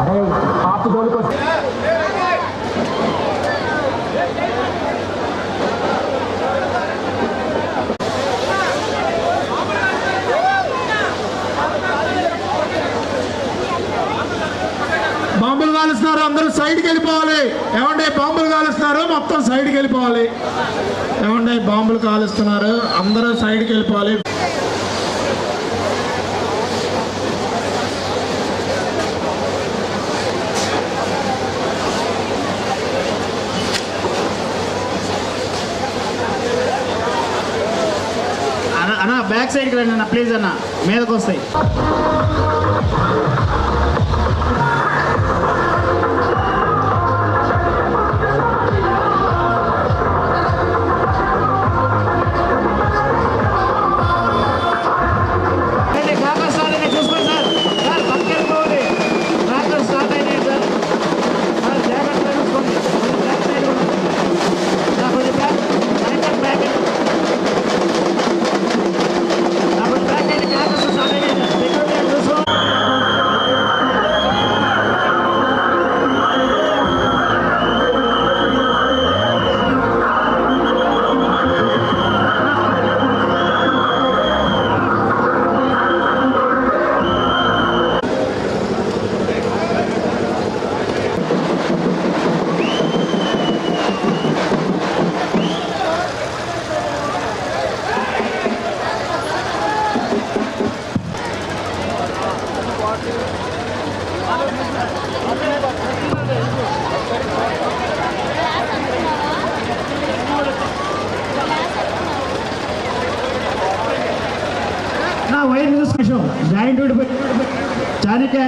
అరే పాప బాంబులు కాలుస్తున్నారు అందరూ సైడ్కి వెళ్ళిపోవాలి. ఏమంటే బాంబులు కాలుస్తున్నారు మొత్తం సైడ్కి వెళ్ళిపోవాలి. ఏమంటే బాంబులు కాలుస్తున్నారు అందరూ సైడ్కి వెళ్ళిపోవాలి అన్న అన్న బ్యాక్ సైడ్కి రండి అన్న ప్లీజ్ అన్న. మీదకి వస్తాయి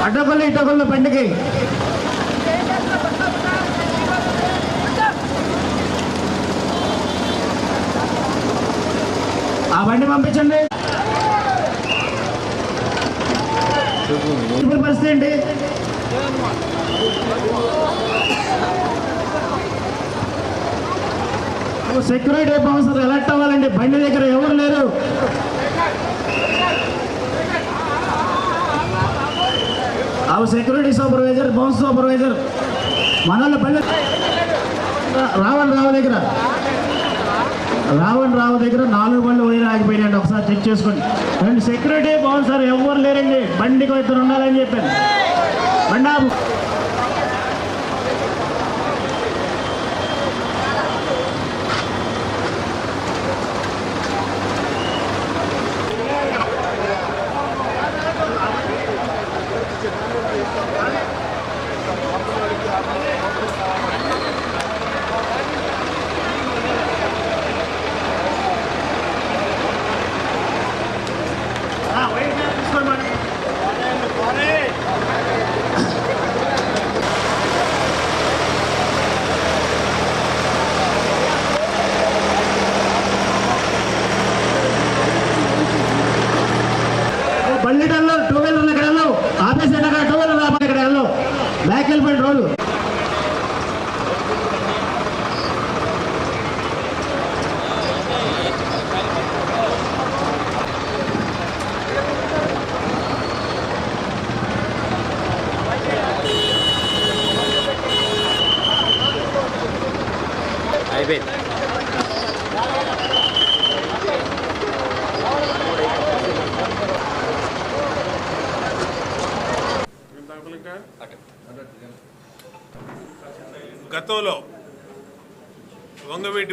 చానికే అడ్డకొల్లు పండుగ ఆ బండి పంపించండి. ఇప్పుడు పరిస్థితి ఏంటి? సెక్యూరిటీ బౌన్సర్ ఎలర్ట్ అవ్వాలండి. బండి దగ్గర ఎవరు లేరు. అవి సెక్యూరిటీ సూపర్వైజర్ బౌన్స్ సూపర్వైజర్ మనల్ని పల్లె రావణ్ రావు దగ్గర. రావణ్ రావు దగ్గర నాలుగు బండ్లు పోయి ఆగిపోయినాయండి. ఒకసారి చెక్ చేసుకోండి. రెండు సెక్యూరిటీ బౌన్సర్ ఎవరు లేరండి? బండికి ఇద్దరు ఉండాలని చెప్పాను. బండాబు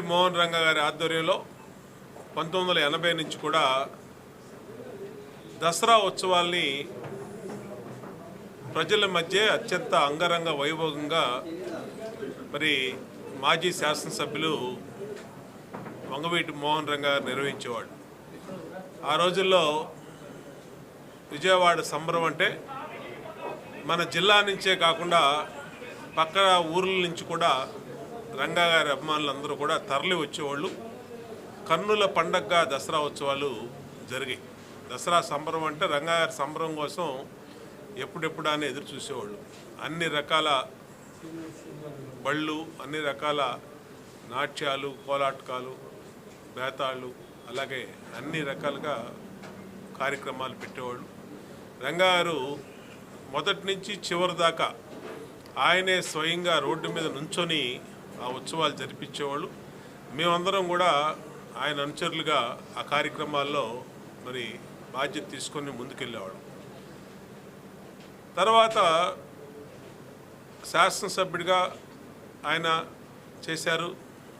మోహన్ రంగ గారి ఆధ్వర్యంలో పంతొమ్మిది వందల ఎనభై నుంచి కూడా దసరా ఉత్సవాల్ని ప్రజల మధ్య అత్యంత అంగరంగ వైభవంగా మరి మాజీ శాసనసభ్యులు వంగవీటి మోహన్ రంగ గారు నిర్వహించేవాడు ఆ రోజుల్లో విజయవాడ సంబరం అంటే మన జిల్లా నుంచే కాకుండా పక్క ఊర్ల నుంచి కూడా రంగా గారి అభిమానులందరూ కూడా తరలి వచ్చేవాళ్ళు. కన్నుల పండగగా దసరా ఉత్సవాలు జరిగాయి. దసరా సంబరం అంటే రంగా గారి సంబరం కోసం ఎప్పుడెప్పుడు అని ఎదురు చూసేవాళ్ళు. అన్ని రకాల బళ్ళు అన్ని రకాల నాట్యాలు కోలాటకాలు బేతాళ్ళు అలాగే అన్ని రకాలుగా కార్యక్రమాలు పెట్టేవాళ్ళు. రంగారు మొదటి నుంచి చివరి దాకా ఆయనే స్వయంగా రోడ్డు మీద నుంచొని ఆ ఉత్సవాలు జరిపించేవాళ్ళు. మేమందరం కూడా ఆయన అనుచరులుగా ఆ కార్యక్రమాల్లో మరి బాధ్యత తీసుకొని ముందుకెళ్ళేవాడు తర్వాత శాసనసభ్యుడిగా ఆయన చేశారు.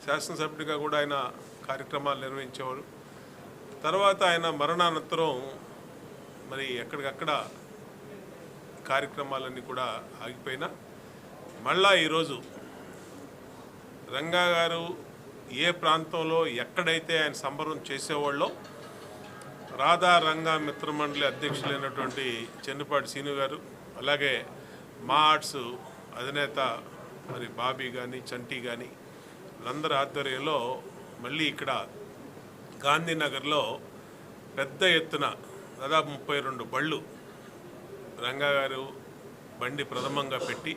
శాసనసభ్యుడిగా కూడా ఆయన కార్యక్రమాలు నిర్వహించేవారు. తర్వాత ఆయన మరణానంతరం మరి ఎక్కడికక్కడ కార్యక్రమాలన్నీ కూడా ఆగిపోయినా. మళ్ళా ఈరోజు రంగా గారు ఏ ప్రాంతంలో ఎక్కడైతే ఆయన సంబరం చేసేవాళ్ళో రాధా రంగా మిత్రమండలి అధ్యక్షులైనటువంటి చెన్నుపాటి సీను గారు అలాగే మా ఆర్ట్స్ అధినేత మరి బాబీ కానీ చంటి కానీ వీళ్ళందరి ఆధ్వర్యంలో మళ్ళీ ఇక్కడ గాంధీనగర్లో పెద్ద ఎత్తున దాదాపు ముప్పై రెండు బళ్ళు రంగా గారు బండి ప్రథమంగా పెట్టి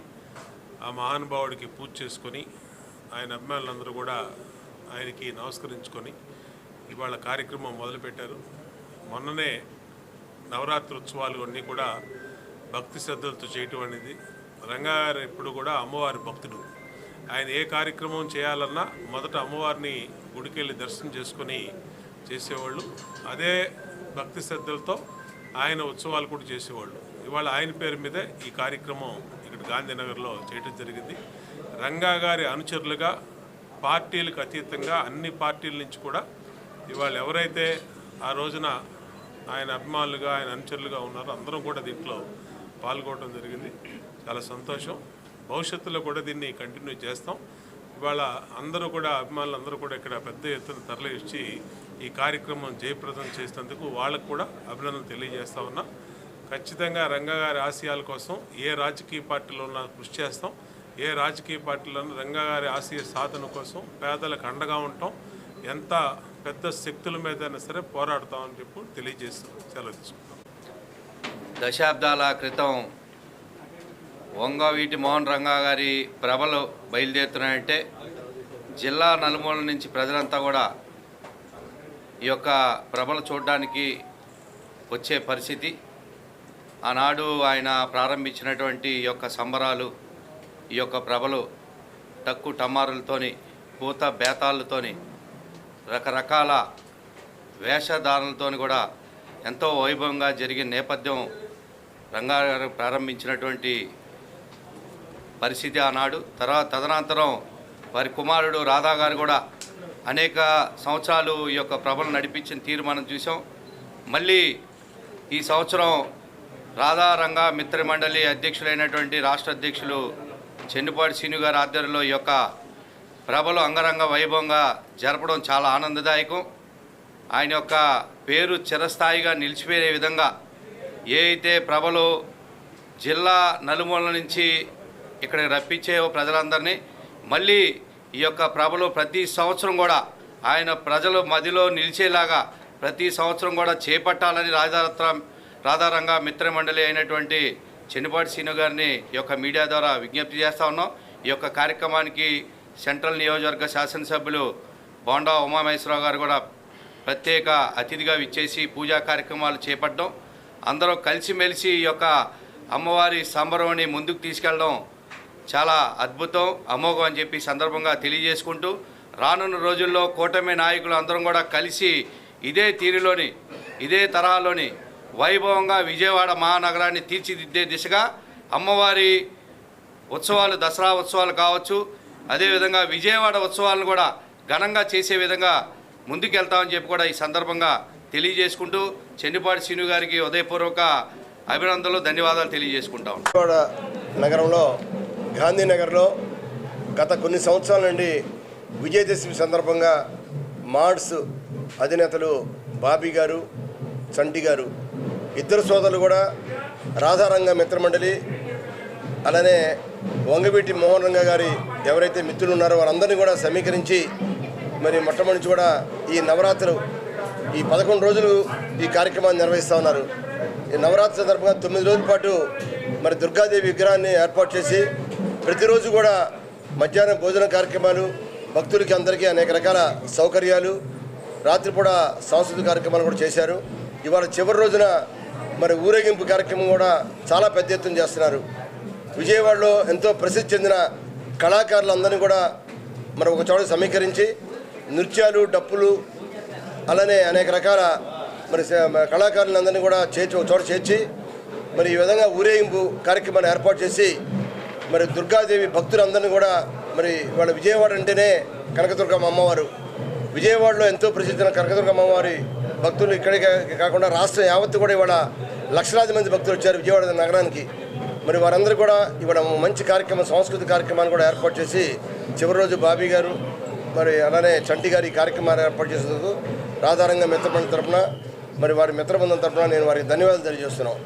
ఆ మహానుభావుడికి పూజ చేసుకొని ఆయన అభిమానులందరూ కూడా ఆయనకి నమస్కరించుకొని ఇవాళ కార్యక్రమం మొదలుపెట్టారు. మొన్ననే నవరాత్రి ఉత్సవాలు అన్నీ కూడా భక్తి శ్రద్ధలతో చేయటం అనేది రంగారు ఎప్పుడు కూడా అమ్మవారి భక్తుడు. ఆయన ఏ కార్యక్రమం చేయాలన్నా మొదట అమ్మవారిని గుడికెళ్ళి దర్శనం చేసుకొని చేసేవాళ్ళు. అదే భక్తి శ్రద్ధలతో ఆయన ఉత్సవాలు కూడా చేసేవాళ్ళు. ఇవాళ ఆయన పేరు మీదే ఈ కార్యక్రమం ఇక్కడ గాంధీనగర్లో చేయడం జరిగింది. రంగా గారి అనుచరులుగా పార్టీలకు అతీతంగా అన్ని పార్టీల నుంచి కూడా ఇవాళ ఎవరైతే ఆ రోజున ఆయన అభిమానులుగా ఆయన అనుచరులుగా ఉన్నారో అందరం కూడా దీంట్లో పాల్గొనడం జరిగింది. చాలా సంతోషం. భవిష్యత్తులో కూడా దీన్ని కంటిన్యూ చేస్తాం. ఇవాళ అందరూ కూడా అభిమానులు అందరూ కూడా ఇక్కడ పెద్ద ఎత్తున తరలిచ్చి ఈ కార్యక్రమం జయప్రదం చేసినందుకు వాళ్ళకు కూడా అభినందనలు తెలియజేస్తా ఉన్నా. ఖచ్చితంగా రంగగారి ఆశయాల కోసం ఏ రాజకీయ పార్టీలో ఉన్నా కృషి చేస్తాం. ఏ రాజకీయ పార్టీలను రంగగారి ఆశయ సాధన కోసం పేదలకు అండగా ఉంటాం. ఎంత పెద్ద శక్తుల మీదైనా సరే పోరాడతామని చెప్పి తెలియజేస్తాం సెలవు తీసుకుంటాం. దశాబ్దాల క్రితం వంగవీటి మోహన్ రంగా గారి ప్రభలు బయలుదేరుతున్నాయంటే జిల్లా నలుమూల నుంచి ప్రజలంతా కూడా ఈ యొక్క ప్రభలు చూడడానికి వచ్చే పరిస్థితి. ఆనాడు ఆయన ప్రారంభించినటువంటి ఈ యొక్క సంబరాలు ఈ యొక్క ప్రభలు టక్కు టమారులతోని పూత బేతాళ్ళతోని రకరకాల వేషధారణలతోని కూడా ఎంతో వైభవంగా జరిగిన నేపథ్యం రంగా ప్రారంభించినటువంటి పరిస్థితి ఆనాడు. తర్వాత తదనంతరం వారి కుమారుడు రాధా గారు కూడా అనేక సంవత్సరాలు ఈ యొక్క ప్రభలు నడిపించిన తీరు మనం చూసాం మళ్ళీ ఈ సంవత్సరం రాధా రంగా మిత్ర మండలి అధ్యక్షులైనటువంటి రాష్ట్ర అధ్యక్షులు చెన్నుపాటి సీను గారి ఆధ్వర్యంలో ఈ యొక్క ప్రభలు అంగరంగ వైభవంగా జరపడం చాలా ఆనందదాయకం. ఆయన యొక్క పేరు చిరస్థాయిగా నిలిచిపోయే విధంగా ఏ అయితే ప్రభలు జిల్లా నలుమూల నుంచి ఇక్కడికి రప్పించే ప్రజలందరినీ మళ్ళీ ఈ యొక్క ప్రభలు ప్రతి సంవత్సరం కూడా ఆయన ప్రజలు మదిలో నిలిచేలాగా ప్రతి సంవత్సరం కూడా చేపట్టాలని రాధారత్న రాధారంగ మిత్రమండలి అయినటువంటి చెన్నపాటి శ్రీను గారిని ఈ యొక్క మీడియా ద్వారా విజ్ఞప్తి చేస్తా ఉన్నాం. ఈ యొక్క కార్యక్రమానికి సెంట్రల్ నియోజకవర్గ శాసనసభ్యులు బోండా ఉమామహేశ్వరరావు గారు కూడా ప్రత్యేక అతిథిగా విచ్చేసి పూజా కార్యక్రమాలు చేపట్టడం. అందరూ కలిసిమెలిసి ఈ యొక్క అమ్మవారి సంబరాన్ని ముందుకు తీసుకెళ్ళడం చాలా అద్భుతం అమోఘం అని చెప్పి సందర్భంగా తెలియజేసుకుంటూ రానున్న రోజుల్లో కూటమి నాయకులు అందరం కూడా కలిసి ఇదే తీరులోని ఇదే తరహాలోని వైభవంగా విజయవాడ మహానగరాన్ని తీర్చిదిద్దే దిశగా అమ్మవారి ఉత్సవాలు దసరా ఉత్సవాలు కావచ్చు అదేవిధంగా విజయవాడ ఉత్సవాలను కూడా ఘనంగా చేసే విధంగా ముందుకెళ్తామని చెప్పి కూడా ఈ సందర్భంగా తెలియజేసుకుంటూ చెన్నిపాటి శ్రీను గారికి ఉదయపూర్వక అభినందనలు ధన్యవాదాలు తెలియజేసుకుంటాం విజయవాడ నగరంలో గాంధీనగర్లో గత కొన్ని సంవత్సరాల నుండి విజయదశమి సందర్భంగా మార్డ్స్ అధినేతలు బాబీ గారు చంటి గారు ఇద్దరు సోదరులు కూడా రాధారంగ మిత్రమండలి అలానే వంగవీటి మోహన్ రంగ గారి ఎవరైతే మిత్రులు ఉన్నారో వారందరినీ కూడా సమీకరించి మరి మొట్టమొదటి కూడా ఈ నవరాత్రులు ఈ పదకొండు రోజులు ఈ కార్యక్రమాన్ని నిర్వహిస్తూ ఉన్నారు. ఈ నవరాత్రి సందర్భంగా తొమ్మిది రోజుల పాటు మరి దుర్గాదేవి విగ్రహాన్ని ఏర్పాటు చేసి ప్రతిరోజు కూడా మధ్యాహ్నం భోజన కార్యక్రమాలు భక్తులకి అందరికీ అనేక రకాల సౌకర్యాలు రాత్రిపూట సాంస్కృతిక కార్యక్రమాలు కూడా చేశారు. ఇవాళ చివరి రోజున మరి ఊరేగింపు కార్యక్రమం కూడా చాలా పెద్ద ఎత్తున చేస్తున్నారు. విజయవాడలో ఎంతో ప్రసిద్ధి చెందిన కళాకారులందరినీ కూడా మరి ఒక చోట సమీకరించి నృత్యాలు డప్పులు అలానే అనేక రకాల మరి స- కళాకారులందరినీ కూడా చేర్చి ఒక చోట చేర్చి మరి ఈ విధంగా ఊరేగింపు కార్యక్రమాన్ని ఏర్పాటు చేసి మరి దుర్గాదేవి భక్తులందరినీ కూడా మరి వాళ్ళ విజయవాడ అంటేనే కనకదుర్గమ్మ అమ్మవారు. విజయవాడలో ఎంతో ప్రసిద్ధి కనకదుర్గమ్మ అమ్మవారి భక్తులు ఇక్కడికే కాకుండా రాష్ట్రం యావత్తు కూడా ఇవాళ లక్షలాది మంది భక్తులు వచ్చారు విజయవాడ నగరానికి. మరి వారందరూ కూడా ఇవాళ మంచి కార్యక్రమం సాంస్కృతిక కార్యక్రమాన్ని కూడా ఏర్పాటు చేసి చివరి రోజు బాబీ గారు మరి అలానే చంటి గారి ఈ కార్యక్రమాన్ని ఏర్పాటు చేసినందుకు రాధారంగ మిత్రబంధం తరపున మరి వారి మిత్రబంధం తరఫున నేను వారికి ధన్యవాదాలు తెలియజేస్తున్నాను.